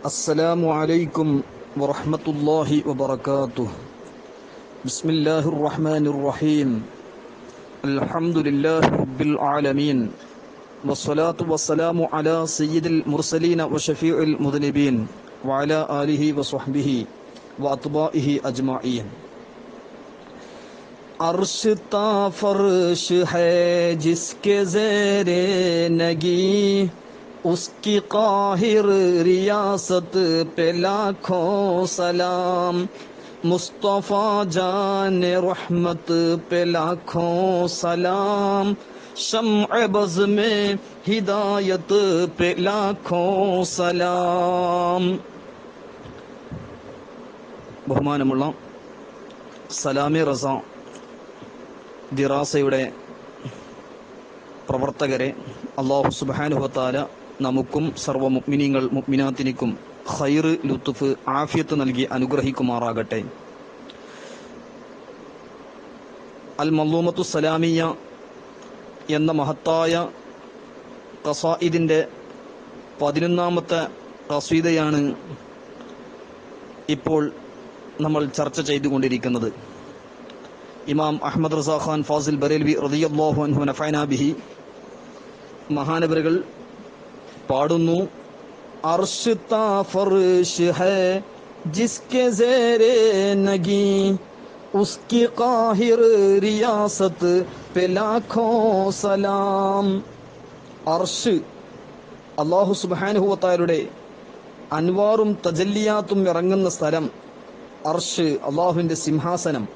السلام عليكم ورحمة الله وبركاته. بسم الله الرحمن الرحيم. الحمد لله رب العالمين. والصلاة والسلام على سيد المرسلين وشفيع المذنبين وعلى آله وصحبه وأطبائه أجمعين. عرش تا فرش ہے جس کے زیر نگی उसकी काहिर रियासत पे लाखों सलाम मुस्तफ़ा जान रहमत पे लाखों सलाम शम्अ बज में हिदायत पे लाखों सलाम ബഹുമാനമുള്ള സലാമി റസ ദിറാസയുടെ പ്രവർത്തകരെ അള്ളാഹു സുബാനുഹത്താല നമുക്കും സർവ മുഗ്മിനീങ്ങൾ മുഗ്മിനാത്തിനിക്കും ഖൈറ് ലുത്തുഫ് ആഫിയത്ത് നൽകി അനുഗ്രഹിക്കുമാറാകട്ടെ. അൽ മല്ലൂമത്തു സലാമിയ എന്ന മഹത്തായ കസായിദിന്റെ പതിനൊന്നാമത്തെ കസീദയാണ് ഇപ്പോൾ നമ്മൾ ചർച്ച ചെയ്തുകൊണ്ടിരിക്കുന്നത്. ഇമാം അഹമ്മദ് റസാഖാൻ ഫാസിൽ ബറേൽവി റളിയല്ലാഹു അൻഹു നഫൈനാബിഹി ബിഹി മഹാനവരുകൾ പാടുന്നു. അർഷ് താ ഫർഷ് ഹൈ ജിസ്കെ സേരേ നഗി. ഉസ്കി ഖാഹിർ റിയാസത്ത് പെലാഖോ സലാം. അർഷ് അല്ലാഹു സുബ്ഹാനഹു വതആലയുടെ അൻവാറും തജല്ലിയാത്തും ഇറങ്ങുന്ന സ്ഥലം അർഷ് അള്ളാഹുവിന്റെ സിംഹാസനം.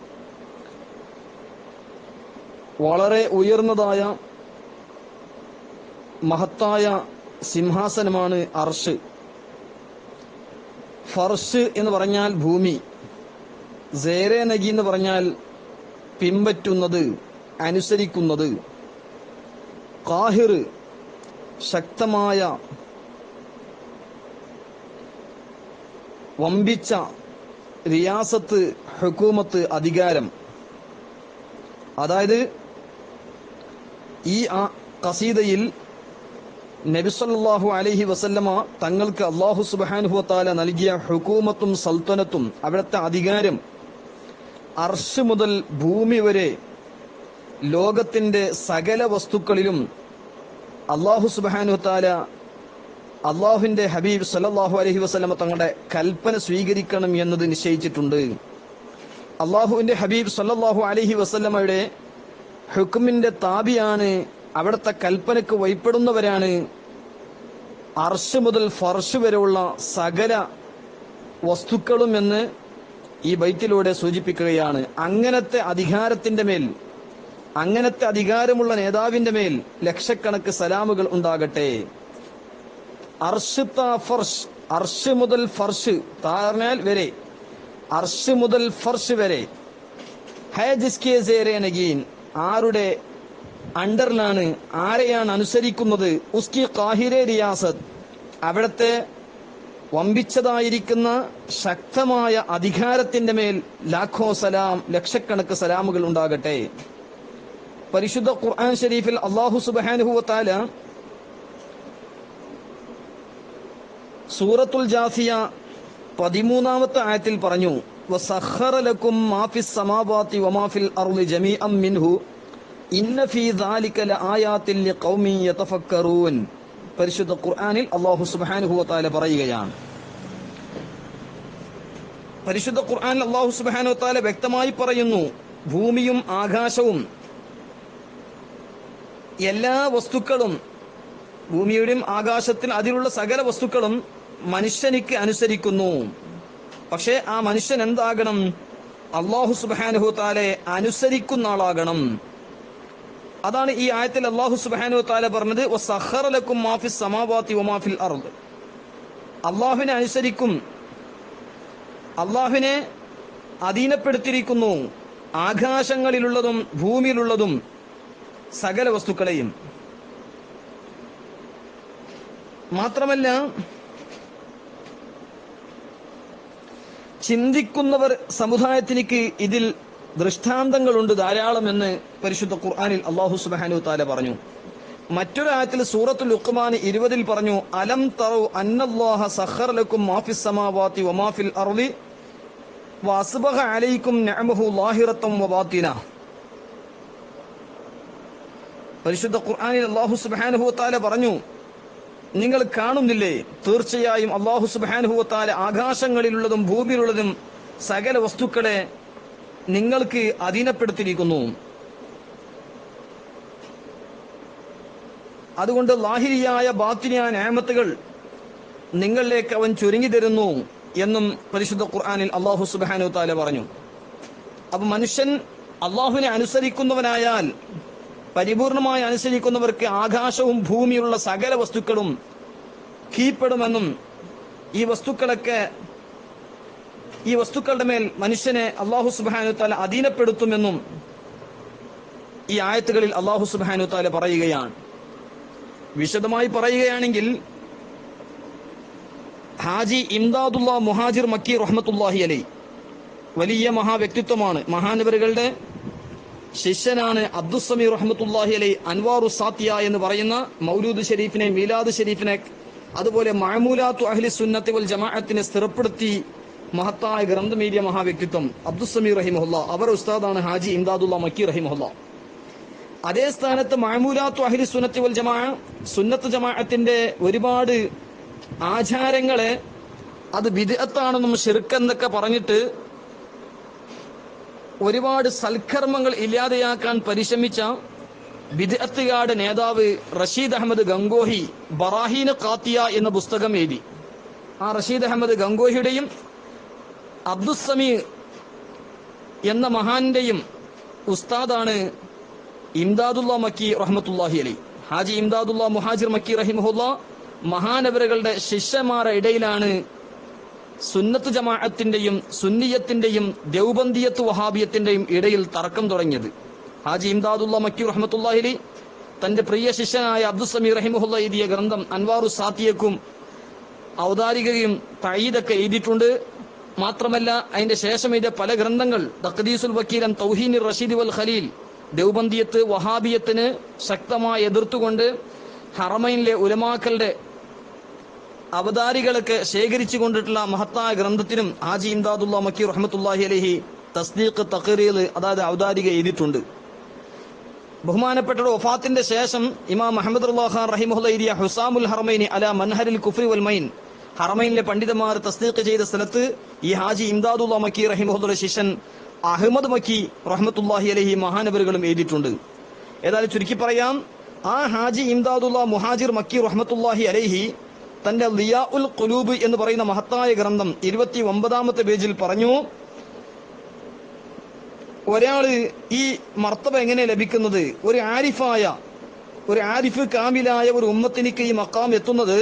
വളരെ ഉയർന്നതായ മഹത്തായ സിംഹാസനമാണ് അർഷ്. ഫർഷ് എന്ന് പറഞ്ഞാൽ ഭൂമി. സേരെ നഗി എന്ന് പറഞ്ഞാൽ പിമ്പറ്റുന്നത് അനുസരിക്കുന്നത്. കാഹിർ ശക്തമായ വമ്പിച്ച റിയാസത്ത് ഹുക്കൂമത്ത് അധികാരം. അതായത് ഈ ആ കസീദയിൽ നബിസല്ലാഹു അലഹി വസല്ലമ തങ്ങൾക്ക് അള്ളാഹു സുബാനുഹു താല നൽകിയ ഹുക്കൂമത്തും സൽത്തനത്തും അവിടുത്തെ അധികാരം അർഷ് മുതൽ ഭൂമി വരെ ലോകത്തിന്റെ സകല വസ്തുക്കളിലും അള്ളാഹു സുബാനുഹു താല അള്ളാഹുവിന്റെ ഹബീബ് സല്ലാഹു അലഹി വസ്ലമ തങ്ങളുടെ കൽപ്പന സ്വീകരിക്കണം എന്നത് നിശ്ചയിച്ചിട്ടുണ്ട്. അള്ളാഹുവിന്റെ ഹബീബ് സല്ലാഹു അലഹി വസ്ലമയുടെ ഹുക്കുമിന്റെ താബിയാണ് അവിടുത്തെ കൽപ്പനയ്ക്ക് വൈപ്പെടുന്നവരാണ് അർഷ് മുതൽ ഫർഷ് വരെയുള്ള സകല വസ്തുക്കളും എന്ന് ഈ ബൈത്തിലൂടെ സൂചിപ്പിക്കുകയാണ്. അങ്ങനത്തെ അധികാരത്തിന്റെ മേൽ അങ്ങനത്തെ അധികാരമുള്ള നേതാവിന്റെ മേൽ ലക്ഷക്കണക്ക് സലാമുകൾ ഉണ്ടാകട്ടെ. അർഷ് താ ഫർഷ് അർഷ് മുതൽ ഫർഷ് താർനാൽ വരെ അർഷ് മുതൽ ഫർഷ് വരെ. ഹേ ജിസ്കെ സേരെ ആരുടെ അണ്ടറിലാണ് ആരെയാണ് അനുസരിക്കുന്നത്? ഉസ്കി കാഹിരെ റിയാസത്ത്. അവിടത്തെ വമ്പിച്ചതായിരിക്കുന്ന ശക്തമായ അധികാരത്തിന്റെ മേൽ ലാഖോ സലാം ലക്ഷക്കണക്ക് സലാമുകൾ ഉണ്ടാകട്ടെ. പരിശുദ്ധ ഖുർആൻ ഷരീഫിൽ അള്ളാഹു സുബാനുഹുവത്താല സൂറത്തുൽ ജാസിയ പതിമൂന്നാമത്തെ ആയത്തിൽ പറഞ്ഞു വസഖറ ലക്കും മാഫിസ് സമാവാതി വമാഫിൽ അർളി ജമീഅം മിൻഹു പരിശുദ്ധ ഖുർആനിൽ അല്ലാഹു സുബ്ഹാനഹു വതആല പറയുകയാണ്. പരിശുദ്ധ ഖുർആനിൽ അല്ലാഹു സുബ്ഹാനഹു വതആല വ്യക്തമായി പറയുന്നു ഭൂമിയും ആകാശവും എല്ലാ വസ്തുക്കളും ഭൂമിയുടെയും ആകാശത്തിൽ അതിലുള്ള സകല വസ്തുക്കളും മനുഷ്യനിക്ക് അനുസരിക്കുന്നു. പക്ഷേ ആ മനുഷ്യൻ എന്താകണം? അള്ളാഹു സുബാനുഹു താലെ അനുസരിക്കുന്ന ആളാകണം. അതാണ് ഈ ആയത്തിൽ അള്ളാഹു സുബാനു താല പറഞ്ഞത് സഹറലക്കും അള്ളാഹുവിനെ അനുസരിക്കും. അള്ളാഹുവിനെ അധീനപ്പെടുത്തിയിരിക്കുന്നു ആകാശങ്ങളിലുള്ളതും ഭൂമിയിലുള്ളതും സകല വസ്തുക്കളെയും. മാത്രമല്ല ചിന്തിക്കുന്നവർ സമുദായത്തിനിക്ക് ഇതിൽ ദൃഷ്ടാന്തങ്ങളുണ്ട് ധാരാളം എന്ന് പരിശുദ്ധ ഖുർആാനിൽ അള്ളാഹു സുബാനു താല പറഞ്ഞു. മറ്റൊരു ആയത്തിൽ സൂറത്തുൽ ലുഖ്മാൻ ഇരുപതിൽ പറഞ്ഞു അലം തറു അന്നല്ലാഹ സഖർ ലക്കും മാഫിസ് സമാവാത്തി വമാഫിൽ അർളി വഅസ്ബഹ അലൈക്കും നിഅമഹു ലാഹിറത്തം വബാത്തിന പരിശുദ്ധ ഖുർആനിൽ അള്ളാഹു സുബ്ഹാനഹു വതആല പറഞ്ഞു നിങ്ങൾ കാണുന്നില്ലേ? തീർച്ചയായും അള്ളാഹു സുബ്ഹാനഹു വതആല ആകാശങ്ങളിലുള്ളതും ഭൂമിയിലുള്ളതും സകല വസ്തുക്കളെ നിങ്ങൾക്ക് അധീനപ്പെടുത്തിയിരിക്കുന്നു. അതുകൊണ്ട് ലാഹിരിയായ ബാത്തിനിയായ നിയമത്തുകൾ നിങ്ങളിലേക്ക് അവൻ ചുരുങ്ങി തരുന്നു എന്നും പരിശുദ്ധ ഖുർആാനിൽ അള്ളാഹു സുബാനു താല പറഞ്ഞു. അപ്പൊ മനുഷ്യൻ അള്ളാഹുവിനെ അനുസരിക്കുന്നവനായാൽ പരിപൂർണമായി അനുസരിക്കുന്നവർക്ക് ആകാശവും ഭൂമിയുള്ള സകല വസ്തുക്കളും കീഴ്പ്പെടുമെന്നും ഈ വസ്തുക്കളൊക്കെ ഈ വസ്തുക്കളുടെ മേൽ മനുഷ്യനെ അള്ളാഹു സുബാനു താല അധീനപ്പെടുത്തുമെന്നും ഈ ആയത്തുകളിൽ അള്ളാഹു സുബാനു താല പറയുകയാണ്. വിശദമായി പറയുകയാണെങ്കിൽ ഹാജി ഇംദാദുല്ല മുഹാജിർ മക്കി റഹ്മത്തുല്ലാഹി അലൈ വലിയ മഹാവ്യക്തിത്വമാണ് മഹാനവരുകളുടെ ശിഷ്യനാണ് അബ്ദുസമി റഹ്മത്തുല്ലാഹി അലൈ അൻവാറു സാത്തിയ എന്ന് പറയുന്ന മൗലൂദ് ഷെരീഫിനെ മീലാദ് ഷെരീഫിനെ അതുപോലെ മഅമൂലാത്തു അഹ്ലി സുന്നത്തി വൽ ജമാഅത്തിനെ സ്ഥിരപ്പെടുത്തി മഹത്തായ ഗ്രന്ഥമേരിയ മഹാവ്യക്തിത്വം അബ്ദുസമീർ റഹിമഹുല്ല. അവർ ഉസ്താദാണ് ഹാജി ഇംദാദുല്ല മക്കി റഹിമഹുല്ല. അതേ സ്ഥാനത്ത് മാമൂലാത്തു അഹിലി സുന്നത്തി വൽ ജമാ സുന്നത്ത് ജമാഅത്തിന്റെ ഒരുപാട് ആചാരങ്ങളെ അത് വിദഗത്താണെന്നും ഷിർക്കെന്നൊക്കെ പറഞ്ഞിട്ട് ഒരുപാട് സൽക്കർമ്മങ്ങൾ ഇല്ലാതെയാക്കാൻ പരിശ്രമിച്ച വിദഗത്തുകാട് നേതാവ് റഷീദ് അഹമ്മദ് ഗംഗോഹി ബറാഹീന കാത്തിയ എന്ന പുസ്തകം എഴുതി. ആ റഷീദ് അഹമ്മദ് ഗംഗോഹിയുടെയും അബ്ദുസമീർ എന്ന മഹാന്റെയും ഉസ്താദാണ് ഇംദാദുല്ല മക്കി റഹ്മത്തുല്ലാഹി അലി. ഹാജി ഇംദാദുല്ല മുഹാജിർ മക്കി റഹിമഹുല്ല മഹാനവരകളുടെ ശിഷ്യമാരുടെ ഇടയിലാണ് സുന്നത്ത് ജമാഅത്തിന്റെയും സുന്നിയത്തിന്റെയും ദൗബന്ദിയത്ത് വഹാബിയത്തിന്റെയും ഇടയിൽ തർക്കം തുടങ്ങിയത്. ഹാജി ഇംദാദുല്ല മക്കി റഹ്മത്തുല്ലാഹി അലി തന്റെ പ്രിയ ശിഷ്യനായ അബ്ദുസമീർ റഹിമഹുല്ല എഴുതിയ ഗ്രന്ഥം അൻവാറു സാത്തിയക്കും ഔദാരികയും തയ്യീദൊക്കെ എഴുതിയിട്ടുണ്ട്. മാത്രമല്ല അതിന്റെ ശേഷം ഇതിന്റെ പല ഗ്രന്ഥങ്ങൾ തഖദീസുൽ വക്കീലൻ തൗഹീനി റഷീദ് വൽ ഖലീൽ ദേവബന്ദിയത്ത് വഹാബിയത്തിന് ശക്തമായി എതിർത്തുകൊണ്ട് ഹറമൈനിലെ ഉലമാക്കളുടെ അവതാരികളൊക്കെ ശേഖരിച്ചു കൊണ്ടിട്ടുള്ള മഹത്തായ ഗ്രന്ഥത്തിനും ഹാജി ഇംദാദുല്ല മക്കി റഹ്മത്തുല്ലാഹി അലഹി തസ്ദീഖ് തഖറീൽ അതായത് അവതാരിക എഴുതിയിട്ടുണ്ട്. ബഹുമാനപ്പെട്ട വഫാത്തിന്റെ ശേഷം ഇമാം മുഹമ്മദ് ഖാൻ റഹിമുല്ല ഹുസാമുൽ ഹറമൈനി അല മൻഹരിൽ കുഫ്രി വൽ മൈൻ ഹറമൈനിലെ പണ്ഡിതന്മാർ തസ്ദീഖ് ചെയ്ത സ്ഥലത്ത് ഈ ഹാജി ഇംദാദുല്ല മക്കി റഹിമുല്ലയുടെ ശിഷ്യൻ അഹമ്മദ് മക്കി റഹ്മത്തുല്ലാഹി അലഹി മഹാനവരുകളും എഴുതിയിട്ടുണ്ട്. ഏതായാലും ചുരുക്കി പറയാം ആ ഹാജി ഇംദാദുല്ല മുഹാജിർ മക്കി റഹ്മത്തുല്ലാഹി അലഹി തന്റെ ലിയാ ഉൽ കുലൂബ് എന്ന് പറയുന്ന മഹത്തായ ഗ്രന്ഥം ഇരുപത്തി ഒമ്പതാമത്തെ പേജിൽ പറഞ്ഞു ഒരാൾ ഈ മർത്തബ എങ്ങനെ ലഭിക്കുന്നത്? ഒരു ആരിഫായ ഒരു ആരിഫ് കാമിലായ ഒരു ഉമ്മത്തിനിക്ക് ഈ മക്കാം എത്തുന്നത്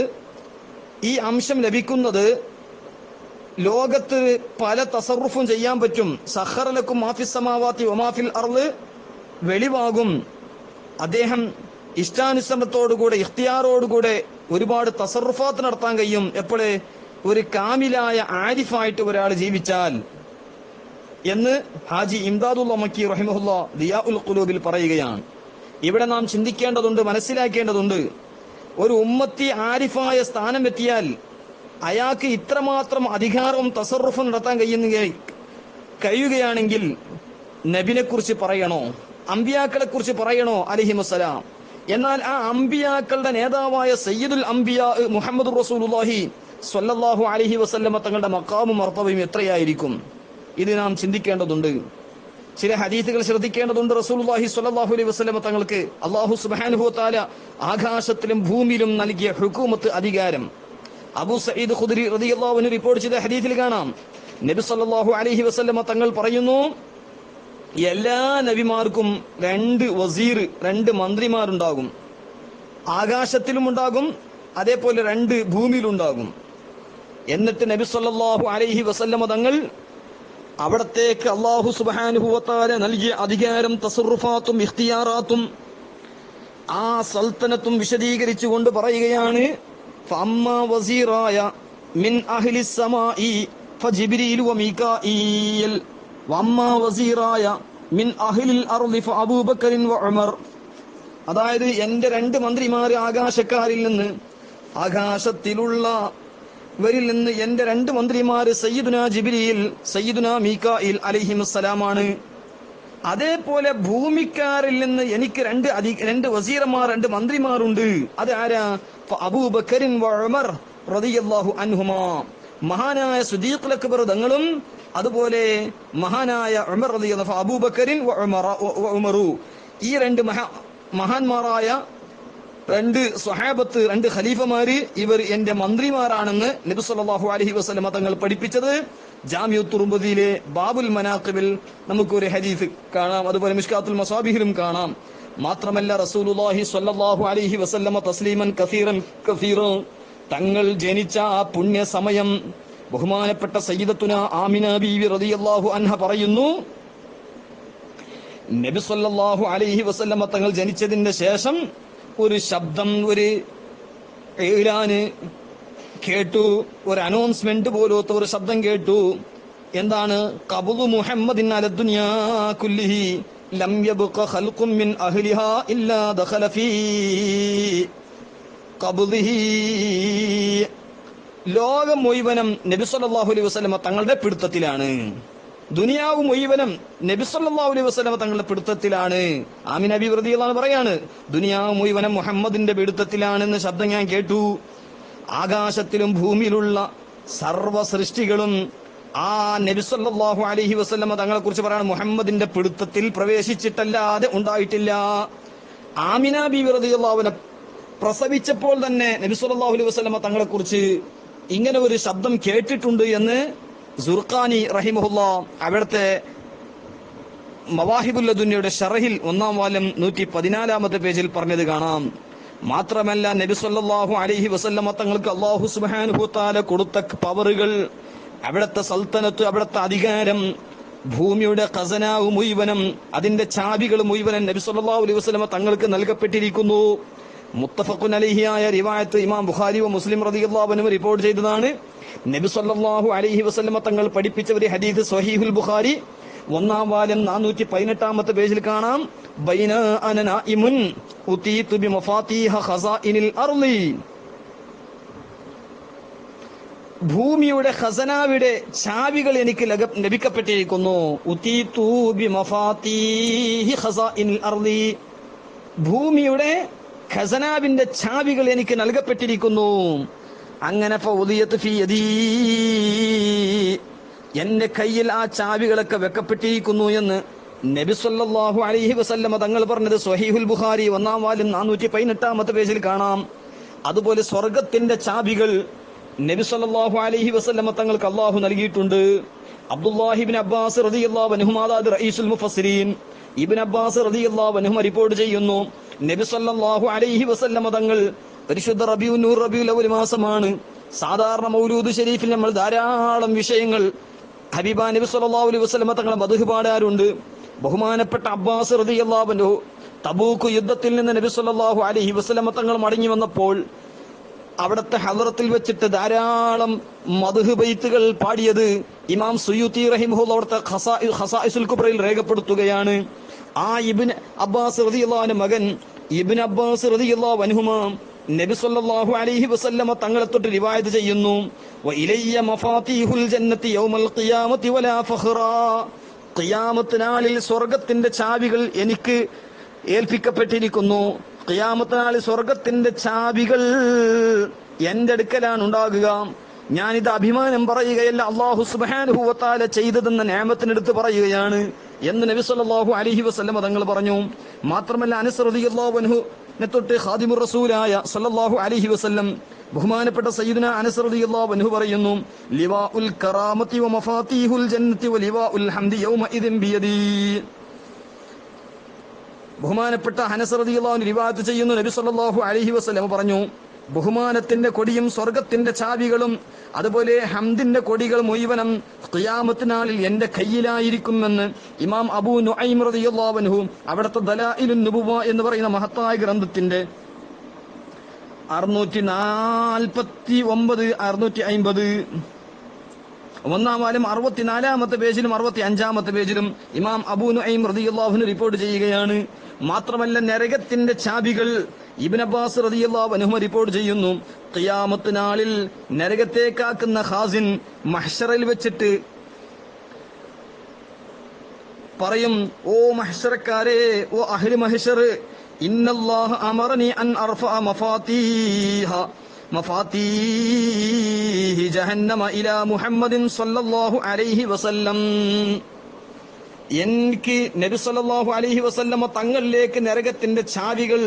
ഈ അംശം ലഭിക്കുന്നത് ലോകത്ത് പല തസറുഫും ചെയ്യാൻ പറ്റും. സഹറലക്കും മാഫി സമാവാത്തി ഒമാഫിൽ അർൾ വെളിവാകും. അദ്ദേഹം ഇഷ്ടാനുസരണത്തോടുകൂടെ ഇഖ്തിയാറോടുകൂടെ ഒരുപാട് തസറുഫാത്ത് നടത്താൻ കഴിയും. എപ്പോഴേ ഒരു കാമിലായ ആരിഫായിട്ട് ഒരാൾ ജീവിച്ചാൽ. എന്ന് ഹാജി ഇംദാദുൽ മക്കി റഹിമുല്ല ദിയാ ഉൽ ഖുലൂബിൽ പറയുകയാണ്. ഇവിടെ നാം ചിന്തിക്കേണ്ടതുണ്ട് മനസ്സിലാക്കേണ്ടതുണ്ട്. ഒരു ഉമ്മത്തി ആരിഫായ സ്ഥാനം എത്തിയാൽ അയാൾക്ക് ഇത്രമാത്രം അധികാരവും തസറുഫും നടത്താൻ കഴിയുന്ന കഴിയുകയാണെങ്കിൽ നബിനെ കുറിച്ച് പറയണോ? അമ്പിയാക്കളെ കുറിച്ച് പറയണോ അലിഹിമസ്സലാം എന്നാൽ ആ അമ്പിയാക്കളുടെ നേതാവായ സയ്യിദുൽ അംബിയ മുഹമ്മദ് റസൂലുള്ളാഹി സ്വല്ലല്ലാഹു അലഹി വസല്ലമ തങ്ങളുടെ മക്കാമും മർത്തവയും എത്രയായിരിക്കും? ഇത് നാം ചിന്തിക്കേണ്ടതുണ്ട്. ചില ഹദീസുകൾ ശ്രദ്ധിക്കേണ്ടതുണ്ട്. റസൂൽഹി സ്വല്ലാഹു അലൈഹി വസ്ലമ തങ്ങൾക്ക് അള്ളാഹു സുബാനുഹു താല ആകാശത്തിലും ഭൂമിയിലും നൽകിയ ഹുക്കൂമത്ത് അധികാരം. അബു സയ്യിദ് ഖുദരി റളിയല്ലാഹു അള്ളാഹുവിന് റിപ്പോർട്ട് ചെയ്ത ഹദീസിൽ കാണാം. നബി സല്ലാഹു അലഹി വസ്ലമ തങ്ങൾ പറയുന്നു എല്ലാ നബിമാർക്കും രണ്ട് വസീർ രണ്ട് മന്ത്രിമാരുണ്ടാകും. ആകാശത്തിലും ഉണ്ടാകും അതേപോലെ രണ്ട് ഭൂമിയിലുണ്ടാകും എന്നിട്ട് നബി സല്ലാഹു അലഹി വസല്ലമ തങ്ങൾ അവിടത്തേക്ക് അള്ളാഹു സുബാനുഭവത്താല നൽകിയ അധികാരം തസറുഫാത്തും ഇഖ്തിയാറാത്തും ആ സൽത്തനത്തും വിശദീകരിച്ചുകൊണ്ട് പറയുകയാണ് വസീറായ മിൻ വസീറായ മിൻ അഹ്ലിൽ ഫഅബൂബക്കറിൻ വഉമർ അതായത് എന്റെ രണ്ട് മന്ത്രിമാര് ആകാശക്കാരിൽ നിന്ന് ആകാശത്തിലുള്ള ഇവരിൽ നിന്ന് എന്റെ രണ്ട് മന്ത്രിമാര് സയ്യിദുന ജിബിരിയിൽ സയ്യിദുന മീക്കായിൽ അലഹിമുസലാമാണ് അതേപോലെ ഭൂമിക്കാരിൽ നിന്ന് എനിക്ക് രണ്ട് അധി രണ്ട് വസീറന്മാർ രണ്ട് മന്ത്രിമാരുണ്ട്. അത് ആരാ അബൂബക്കരിൻ വ ഉമർ റളിയല്ലാഹു അൻഹുമാ. മഹാനായ സുദീഖ് അക്ബർ തങ്ങളും അതുപോലെ മഹാനായ ഉമർ റളിയല്ലാഹു ഫ അബൂബക്കരിൻ ഉമറു. ഈ രണ്ട് മഹാ മഹാന്മാരായ രണ്ട് സ്വഹാബത്ത് രണ്ട് ഖലീഫമാര് ഇവർ എന്റെ മന്ത്രിമാരാണെന്ന് നബി സല്ലല്ലാഹു അലൈഹി വസല്ലമ തങ്ങൾ പഠിപ്പിച്ചത്. ജാമിയു തുറുമ്പതിയിലെ ബാബുൽ മനാഖിബിൽ നമുക്കൊരു ഹദീസ് കാണാം. അതുപോലെ മിഷ്കാത്തുൽ മസാബിഹിലും കാണാം. മാത്രമല്ല റസൂലുള്ളാഹി സ്വല്ലല്ലാഹു അലൈഹി വസല്ലമ തസ്ലീമൻ കസീറൻ കസീറൻ തങ്ങൾ ജനിച്ച ആ പുണ്യ സമയം ബഹുമാനപ്പെട്ട സയ്യിദത്തുന ആമിന ബീവി റളിയല്ലാഹു അൻഹ പറയുന്നു നബി സല്ലല്ലാഹു അലൈഹി വസല്ലമ തങ്ങൾ ജനിച്ചതിന്റെ ശേഷം ഒരു ശബ്ദം ഒരു ഏലാന് കേട്ടു ഒരു അനൗൺസ്മെന്റ് പോലത്തെ ഒരു ശബ്ദം കേട്ടു. എന്താണ്? കബുദു മുഹമ്മദിൻ അലദുനിയാ കുല്ലിഹി ലം മിൻ ഇല്ലാ ദഖല ഫീ. ലോകം മുഴുവനും നബി സല്ലല്ലാഹു അലൈഹി തങ്ങളുടെ പിടുത്തത്തിലാണ്. ദുനിയാവ് മുഴുവനും നബി സല്ലല്ലാഹു അലൈഹി വസല്ലമ തങ്ങളുടെ പിടുത്തത്തിലാണ്. ആമിൻ നബി റളിയല്ലാഹു പറയാണ് ദുനിയാവ് മുഴുവനും മുഹമ്മദിന്റെ പിടുത്തത്തിലാണെന്ന് ശബ്ദം ഞാൻ കേട്ടു. ആകാശത്തിലും ഭൂമിയിലുള്ള സർവ സൃഷ്ടികളും ആ നബി സല്ലല്ലാഹു അലൈഹി വസല്ലമ തങ്ങളെ കുറിച്ച് പറയാണ് മുഹമ്മദിന്റെ പിടുത്തത്തിൽ പ്രവേശിച്ചിട്ടല്ലാതെ ഉണ്ടായിട്ടില്ല. ആമിന ബി റളിയല്ലാഹുവിനെ പ്രസവിച്ചപ്പോൾ തന്നെ നബി സല്ലല്ലാഹു അലൈഹി വസല്ലമ തങ്ങളെ കുറിച്ച് ഇങ്ങനെ ഒരു ശബ്ദം കേട്ടിട്ടുണ്ട് എന്ന് സുർഖാനി റഹിമുല്ല അവിടുത്തെ മവാഹിബുല്ലദുന്യയുടെ ഷറഹിൽ ഒന്നാം വാലം നൂറ്റി പതിനാലാമത്തെ പേജിൽ പറഞ്ഞത് കാണാം. മാത്രമല്ല നബി സല്ലാഹു അലഹി വസല്ലമ തങ്ങൾക്ക് അള്ളാഹു സുബാനുഭൂത്താല കൊടുത്ത പവറുകൾ അവിടുത്തെ സൽത്തനത്ത് അവിടുത്തെ അധികാരം ഭൂമിയുടെ ഖസനാവ് മുഴുവനും അതിന്റെ ചാവികൾ മുഴുവനും നബി സല്ലല്ലാഹു അലൈഹി വസല്ലമ തങ്ങൾക്ക് നൽകപ്പെട്ടിരിക്കുന്നു. മുത്തഫഖുൻ അലിഹിയായ റിവായത്ത് ഇമാം ബുഖാരി വ മുസ്ലിം അൻഹു റിപ്പോർട്ട് ചെയ്തതാണ്. നബി സല്ലല്ലാഹു അലൈഹി വസല്ലമ തങ്ങൾ പഠിപ്പിച്ച ഒരു ഹദീസ് സ്വഹീഹുൽ ബുഖാരി. ഒന്നാം വാലം നാനൂറ്റി പതിനെട്ടാമത്തെ പേജിൽ കാണാം. ബൈന അനന ഇമുൻ ഉതീതു ബി ഖസാഇനിൽ അർളി ഭൂമിയുടെ ഖസനാവിടെ ചാവികൾ എനിക്ക് ലഭിക്കപ്പെട്ടിരിക്കുന്നു. ഉതീതു ബി ഖസാഇനിൽ അർളി ഭൂമിയുടെ ഖസനാവിന്റെ ചാവികൾ എനിക്ക് നൽകപ്പെട്ടിരിക്കുന്നു. അങ്ങനെ. എന്റെ കയ്യിൽ ആ ചാവികളൊക്കെ വെക്കപ്പെട്ടിരിക്കുന്നു എന്ന് നബി സല്ലാഹു അലഹി വസല്ലമ തങ്ങൾ പറഞ്ഞത് സൊഹീഹുൽ ബുഹാരി ഒന്നാം വാലും നാനൂറ്റി പതിനെട്ടാമത്തെ പേജിൽ കാണാം. അതുപോലെ സ്വർഗത്തിന്റെ ചാവികൾ നബി സല്ലാഹു അലഹി വസല്ലമ തങ്ങൾക്ക് അള്ളാഹു നൽകിയിട്ടുണ്ട്. അബ്ദുല്ലാഹിബിൻ അബ്ബാസ് അൻഹു അതായത് റഈസുൽ മുഫസ്സിരീൻ. ഇബ്ൻ അബ്ബാസ് റളിയല്ലാഹു അൻഹു റിപ്പോർട്ട് ചെയ്യുന്നു. നബി സല്ലല്ലാഹു അലൈഹി വസല്ലമ തങ്ങൾ പരിശുദ്ധ റബിയു നൂർ റബിയുൽ ഒരു മാസമാണ് സാധാരണ മൗലൂദ് ഷെരീഫിൽ നമ്മൾ ധാരാളം വിഷയങ്ങൾ ഹബീബ നബി സല്ലല്ലാഹു അലൈഹി വസല്ലമ തങ്ങളെ മധു പാടാറുണ്ട് ബഹുമാനപ്പെട്ട അബ്ബാസ് റളിയല്ലാഹു അൻഹു തബൂക്ക് യുദ്ധത്തിൽ നിന്ന് നബി സല്ലല്ലാഹു അലഹി വസല്ലമ തങ്ങൾ മടങ്ങി വന്നപ്പോൾ അവിടുത്തെ ഹലറത്തിൽ വെച്ചിട്ട് ധാരാളം മധുഹ് ബൈത്തുകൾ പാടിയത് ഇമാം സുയൂത്തി റഹിമുൽ അവിടുത്തെ ഖസാ- ഖസാഇസുൽ കുബ്രയിൽ രേഖപ്പെടുത്തുകയാണ് ആ ഇബിൻ അബ്ബാസ് റതിയുള്ള മകൻ ഇബിൻ അബ്ബാസ് അൻഹുമാ നബി സല്ലല്ലാഹു അലൈഹി വസല്ലമ തങ്ങളെ തൊട്ട് റിവായത് ചെയ്യുന്നു. വ മഫാതീഹുൽ ജന്നത്തി യൗമൽ ഖിയാമത്തി വലാ ഫഖ്റാ. ഖിയാമത്ത് നാളിൽ സ്വർഗത്തിന്റെ ചാവികൾ എനിക്ക് ഏൽപ്പിക്കപ്പെട്ടിരിക്കുന്നു. ഖിയാമത്ത് നാളിൽ സ്വർഗത്തിന്റെ ചാവികൾ എന്റെ അടുക്കലാണ് ഉണ്ടാകുക. ഞാനിത് അഭിമാനം പറയുകയല്ല അള്ളാഹു സുബ്ഹാനഹു വതആല ചെയ്തതെന്ന നേമത്തിനെടുത്ത് പറയുകയാണ്. എന്ന് നബി സല്ലാഹു അലഹി വസല്ലം തങ്ങൾ പറഞ്ഞു. മാത്രമല്ല അനസ് റളിയല്ലാഹു അൻഹു തൊട്ട് ഖാദിമുർ റസൂലായ സല്ലാഹു അലഹി വസല്ലം ബഹുമാനപ്പെട്ട സയ്യിദുന അനസ് റളിയല്ലാഹു അൻഹു പറയുന്നു ലിവാഉൽ കറാമത്തി വ ജന്നത്തി വ ലിവാഉൽ ഹംദി യൗമ ഇദിൻ ബിയദീ. ബഹുമാനപ്പെട്ട ഹനസ് റളിയല്ലാഹു അൻഹു റിവായത്ത് ചെയ്യുന്നു നബി സല്ലല്ലാഹു അലൈഹി വസല്ലം പറഞ്ഞു ബഹുമാനത്തിന്റെ കൊടിയും സ്വർഗത്തിന്റെ ചാവികളും അതുപോലെ ഹംദിന്റെ കൊടികൾ മുഴുവനും ഖിയാമത്തിനാളിൽ എന്റെ കയ്യിലായിരിക്കുമെന്ന് ഇമാം അബൂ നുഐം അവിടുത്തെ ദലായിലുൻ നുബുവ എന്ന് പറയുന്ന മഹത്തായ ഗ്രന്ഥത്തിന്റെ അറുന്നൂറ്റി നാൽപ്പത്തി ഒമ്പത് അറുന്നൂറ്റി അയിമ്പത് ഒന്നാമാലും അറുപത്തിനാലാമത്തെ പേജിലും അറുപത്തി അഞ്ചാമത്തെ പേജിലും ഇമാം അബൂ നുഐം റളിയല്ലാഹുവിന് റിപ്പോർട്ട് ചെയ്യുകയാണ്. മാത്രമല്ല നരകത്തിന്റെ ചാബികൾ ഇബിൻ അബ്ബാസ് റളിയല്ലാഹു അൻഹു റിപ്പോർട്ട് ചെയ്യുന്നു ഖിയാമത്ത് നാളിൽ നരകത്തേക്കാക്കുന്ന ഹാസിൻ ഖാസിൻ മഹ്ശറിൽ വെച്ചിട്ട് പറയും ഓ മഹ്ഷറക്കാരെ ഓ അഹ്ലി മഹിഷർ അൻ എനിക്ക് നബി സല്ലല്ലാഹു അലൈഹി വസല്ലമ തങ്ങളിലേക്ക് നരകത്തിന്റെ ചാവികൾ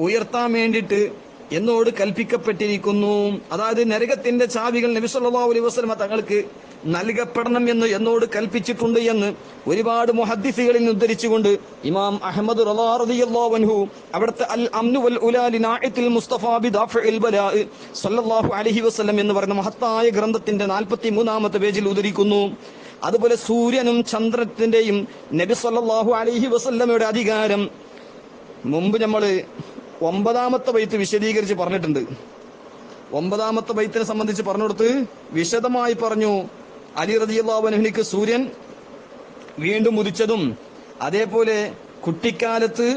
ഉയർത്താൻ വേണ്ടിയിട്ട് എന്നോട് കൽപ്പിക്കപ്പെട്ടിരിക്കുന്നു. അതായത് നരകത്തിന്റെ ചാവികൾ നബി സല്ലല്ലാഹു അലൈഹി വസല്ലമ തങ്ങൾക്ക് നൽകപ്പെടണം എന്ന് എന്നോട് കൽപ്പിച്ചിട്ടുണ്ട് എന്ന് ഒരുപാട് മുഹദ്ദിസുകളിൽ ഉദ്ധരിച്ചുകൊണ്ട് ഇമാം അഹമ്മദ് റലാറിയല്ലാവൻഹു അവിടുത്തെ അൽ അംനു വൽ ഉലാലി സല്ലാഹു അലഹി വസല്ലം എന്ന് പറയുന്ന മഹത്തായ ഗ്രന്ഥത്തിന്റെ 43ാമത്തെ പേജിൽ ഉദ്ധരിക്കുന്നു. അതുപോലെ സൂര്യനും ചന്ദ്രത്തിന്റെയും നബി സല്ലല്ലാഹു അലൈഹി വസല്ലമയുടെ അധികാരം. മുമ്പ് നമ്മൾ ഒമ്പതാമത്തെ ബൈത്ത് വിശദീകരിച്ച് പറഞ്ഞിട്ടുണ്ട്. ഒമ്പതാമത്തെ ബൈത്തിനെ സംബന്ധിച്ച് പറഞ്ഞു കൊടുത്ത് വിശദമായി പറഞ്ഞു. അലി റതിയുള്ളാഹുനഹിനിക്ക് സൂര്യൻ വീണ്ടും ഉദിച്ചതും അതേപോലെ കുട്ടിക്കാലത്ത്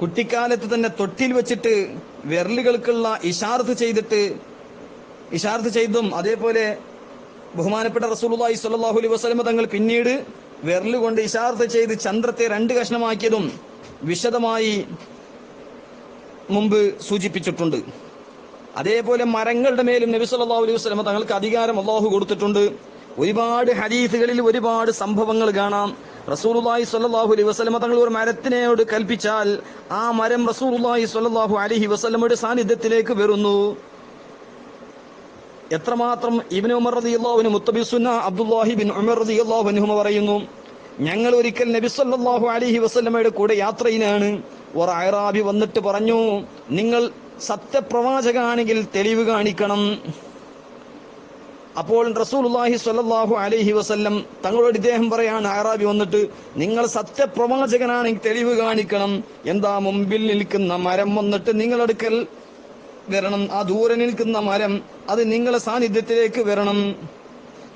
കുട്ടിക്കാലത്ത് തന്നെ തൊട്ടിൽ വെച്ചിട്ട് വിരലുകൾക്കുള്ള ഇഷാർത്ത് ചെയ്തിട്ട് ഇഷാർത്ത് ചെയ്തും അതേപോലെ ബഹുമാനപ്പെട്ട റസൂലുള്ളാഹി സ്വല്ലല്ലാഹു അലൈഹി വസല്ലം തങ്ങൾ പിന്നീട് വിരൽ കൊണ്ട് ഇഷാർത്ത് ചെയ്ത് ചന്ദ്രത്തെ രണ്ട് കഷ്ണമാക്കിയതും വിശദമായി മുമ്പ് സൂചിപ്പിച്ചിട്ടുണ്ട്. അതേപോലെ മരങ്ങളുടെ മേലും നബി സല്ലല്ലാഹു അലൈഹി വസ്ലമ തങ്ങൾക്ക് അധികാരം അള്ളാഹു കൊടുത്തിട്ടുണ്ട്. ഒരുപാട് ഹദീസുകളിൽ ഒരുപാട് സംഭവങ്ങൾ കാണാം. റസൂലുള്ളാഹി സ്വല്ലല്ലാഹു അലൈഹി വസല്ലമ തങ്ങൾ ഒരു മരത്തിനോട് കൽപ്പിച്ചാൽ ആ മരം റസൂലുള്ളാഹി സ്വല്ലല്ലാഹു അലൈഹി വസല്ലമയുടെ സാന്നിധ്യത്തിലേക്ക് വരുന്നു. എത്രമാത്രം ഇബിൻ ഉമർ റളിയല്ലാഹുവിന് മുത്തബി സുന്ന അബ്ദുല്ലാഹി ബിൻ ഉമർ റളിയല്ലാഹു അൻഹുമ പറയുന്നു ഞങ്ങൾ ഒരിക്കൽ നബി സല്ലല്ലാഹു അലൈഹി വസല്ലമയുടെ കൂടെ യാത്രയിലാണ്. ഒരു അയറാബി വന്നിട്ട് പറഞ്ഞു നിങ്ങൾ സത്യപ്രവാചകാണെങ്കിൽ തെളിവ് കാണിക്കണം. അപ്പോൾ റസൂലുള്ളാഹി സ്വല്ലാഹു അലൈഹി വസല്ലം തങ്ങളോട് ഇദ്ദേഹം പറയാണ് അയറാബി വന്നിട്ട് നിങ്ങൾ സത്യപ്രവാചകനാണെങ്കിൽ തെളിവ് കാണിക്കണം. എന്താ മുമ്പിൽ നിൽക്കുന്ന മരം വന്നിട്ട് നിങ്ങളടുക്കൽ വരണം. ആ ദൂരെ നിൽക്കുന്ന മരം അത് നിങ്ങളെ സാന്നിധ്യത്തിലേക്ക് വരണം.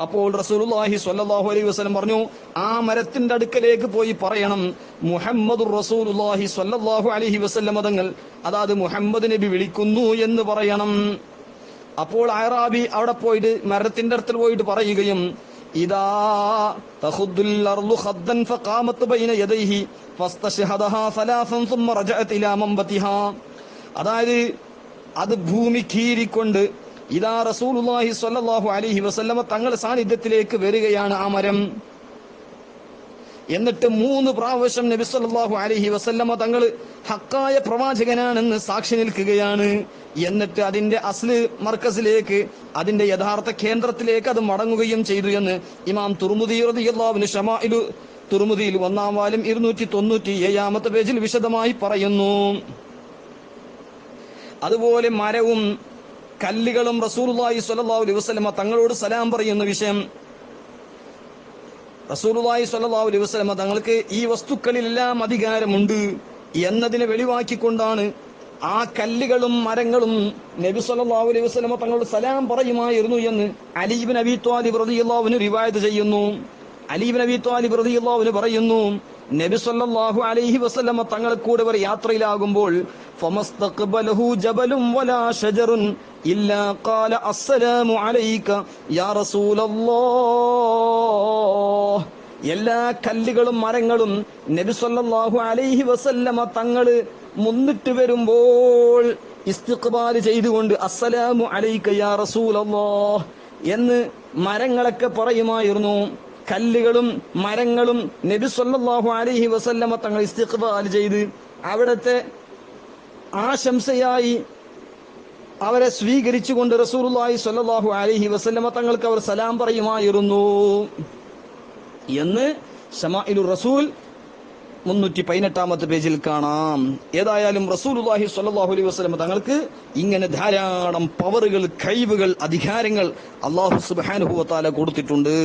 അപ്പോൾ റസൂലുള്ളാഹി സ്വല്ലല്ലാഹു അലൈഹി വസല്ലം പറഞ്ഞു ആ മരത്തിന്റെ അടുക്കലേക്ക് പോയി പറയണം. മുഹമ്മദ് റസൂലുള്ളാഹി സ്വല്ലല്ലാഹു അലൈഹി വസല്ലം അതങ്ങൾ അതാത് മുഹമ്മദ് നബി വിളിക്കുന്നു എന്ന് പറയണം. അപ്പോൾ അയറാബി അവിടെ പോയിട്ട് മരത്തിന്റെ അടുത്ത് പോയിട്ട് പറയുകയും ഇദാ തഹുദ്ദുൽ അർദു ഖദ്ദൻ ഫഖാമത്ത് ബൈന യദൈഹി ഫസ്തശഹദഹാ സലാസൻ സുമ്മ റജഅത് ഇലാ മംബതിഹാ അതായത് അത് ഭൂമി കീരിക്കൊണ്ട് ഇതാ റസൂലുള്ളാഹി സ്വല്ലല്ലാഹു അലൈഹി വസല്ലമ തങ്ങളുടെ സാന്നിധ്യത്തിലേക്ക് വരികയാണ് ആ മരം. എന്നിട്ട് മൂന്ന് പ്രാവശ്യം നബി സല്ലല്ലാഹു അലൈഹി വസല്ലമ തങ്ങൾ ഹക്കായ പ്രവാചകനാണെന്ന് സാക്ഷി നിൽക്കുകയാണ്. എന്നിട്ട് അതിന്റെ അസ്ല് മർക്കസിലേക്ക് അതിന്റെ യഥാർത്ഥ കേന്ദ്രത്തിലേക്ക് അത് മടങ്ങുകയും ചെയ്തു എന്ന് ഇമാം തുർമുദി റളിയല്ലാഹുവിന് ഷമാഇലു തുർമുദിയിൽ ഒന്നാം വാലും ഇരുന്നൂറ്റി തൊണ്ണൂറ്റി ഏഴാമത്തെ പേജിൽ വിശദമായി പറയുന്നു. അതുപോലെ മരവും കല്ലുകളും റസൂലുള്ളാഹി സ്വല്ലല്ലാഹു അലൈഹി വസല്ലമ തങ്ങളോട് സലാം പറയുന്ന വിഷയം. റസൂലുള്ളാഹി സ്വല്ലല്ലാഹു അലൈഹി വസല്ലമ തങ്ങൾക്ക് ഈ വസ്തുക്കളിലെല്ലാം അധികാരമുണ്ട് എന്നതിനെ വെളിവാക്കിക്കൊണ്ടാണ് ആ കല്ലുകളും മരങ്ങളും നബി സല്ലല്ലാഹു അലൈഹി വസല്ലമ തങ്ങളോട് സലാം പറയുമായിരുന്നു എന്ന് അലീബിൻ അബി ത്വാലിബ് റളിയല്ലാഹുവിന് റിവായത്ത് ചെയ്യുന്നു. അലീബിൻ അബി ത്വാലിബ് റളിയല്ലാഹുവിന് പറയുന്നു നബി സല്ലല്ലാഹു അലൈഹി വസല്ലമ തങ്ങൾ കൂടെ ഒരു യാത്രയിലാകുമ്പോൾ ജബലും വലാ ഷജറുൻ ഇല്ലാ ഖാല അസ്സലാമു അലൈക യാ റസൂലല്ലാഹ്. എല്ലാ കല്ലുകളും മരങ്ങളും നബി സല്ലല്ലാഹു അലൈഹി വസല്ലമ തങ്ങൾ മുന്നിട്ട് വരുമ്പോൾ ഇസ്തിഖ്ബാൽ ചെയ്തുകൊണ്ട് അസ്സലാമു അലൈക യാ റസൂലല്ലാഹ് എന്ന് മരങ്ങളൊക്കെ പറയുമായിരുന്നു. കല്ലുകളും മരങ്ങളും നബി സല്ലല്ലാഹു അലൈഹി വസല്ലമ തങ്ങൾ ഇസ്തിഖ്ബാൽ ചെയ്ത് അവിടുത്തെ ആശംസയായി അവരെ സ്വീകരിച്ചുകൊണ്ട് റസൂലുള്ളാഹി സല്ലാഹു അലഹി വസല്ലമ തങ്ങൾക്ക് അവർ സലാം പറയുമായിരുന്നു. എന്ന് ഷമാഇലുർ റസൂൽ മുന്നൂറ്റി പതിനെട്ടാമത്തെ പേജിൽ കാണാം. ഏതായാലും റസൂലുല്ലാഹി സ്വല്ലല്ലാഹു അലൈഹി വസല്ലം തങ്ങൾക്ക് ഇങ്ങനെ ധാരാളം പവറുകൾ കഴിവുകൾ അധികാരങ്ങൾ അള്ളാഹു സുബാനുഭവത്താല കൊടുത്തിട്ടുണ്ട്.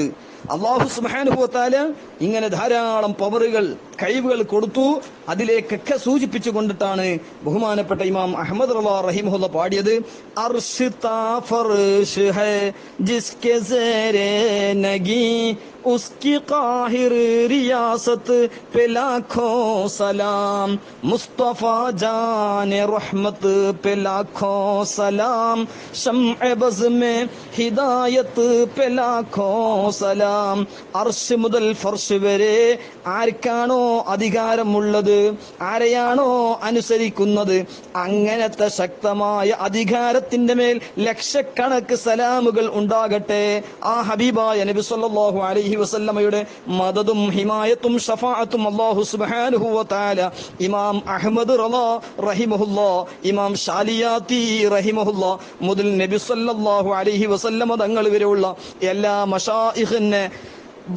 അള്ളാഹു സുബാനുഭവത്താല ഇങ്ങനെ ധാരാളം പവറുകൾ കഴിവുകൾ കൊടുത്തു. അതിലേക്കൊക്കെ സൂചിപ്പിച്ചു കൊണ്ടിട്ടാണ് ബഹുമാനപ്പെട്ട ഇമാം അഹമ്മദ് റലാ റഹിമുല്ല പാടിയത്. അർഷ് നഗി ഉസ്കി ഖാഹിർ റിയാസത്ത് പെലാ ലാഖോ സലാം. മുസ്തഫ ജാനെ റഹ്മത്ത് പെ ലാഖോ സലാം. ഷംഅ ബസ് മേ ഹിദായത്ത് പെ ലാഖോ സലാം. അർഷ് മുതൽ ഫർഷ് വരെ ആർക്കാണോ അധികാരമുള്ളത്? ആരെയാണോ അനുസരിക്കുന്നത്? അങ്ങനത്തെ ശക്തമായ അധികാരത്തിന്റെ മേൽ ലക്ഷക്കണക്ക് സലാമുകൾ ഉണ്ടാകട്ടെ. ആ ഹബീബായ നബി സല്ലല്ലാഹു അലൈഹി വസല്ലമയുടെ മദദും ഹിമായത്തും ഷഫാഅത്തും അല്ലാഹു സുബ്ഹാനഹു വ തആല ഇമാം റളാ റഹിമഹുല്ലാ ഇമാം ഷാലിയാത്തി റഹിമഹുല്ലാ മുതൽ നബി സല്ലല്ലാഹു അലൈഹി വസല്ലമ തങ്ങൾ വരെയുള്ള എല്ലാ മഷാഇഹിനെ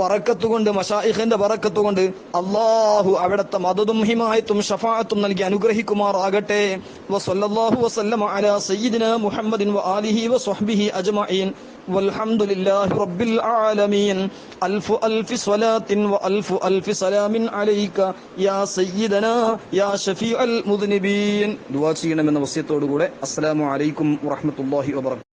ബറക്കത്തുകൊണ്ട് മഷായിഖിന്റെ ബറക്കത്ത് കൊണ്ട് അള്ളാഹു അവിടുത്തെ മതതും ഹിമായത്തും ഷഫാഅത്തും നൽകി അനുഗ്രഹിക്കുമാറാകട്ടെ. വസല്ലല്ലാഹു വസല്ലമ അലാ സയ്യിദിന മുഹമ്മദിൻ വ ആലിഹി വസ്വഹ്ബിഹി അജ്മഈൻ. والحمد لله رب العالمين ألف ألف صلاة وألف ألف سلام عليك يا سيدنا يا شفيع المذنبين دعاء من وصيته السلام عليكم ورحمة الله وبركاته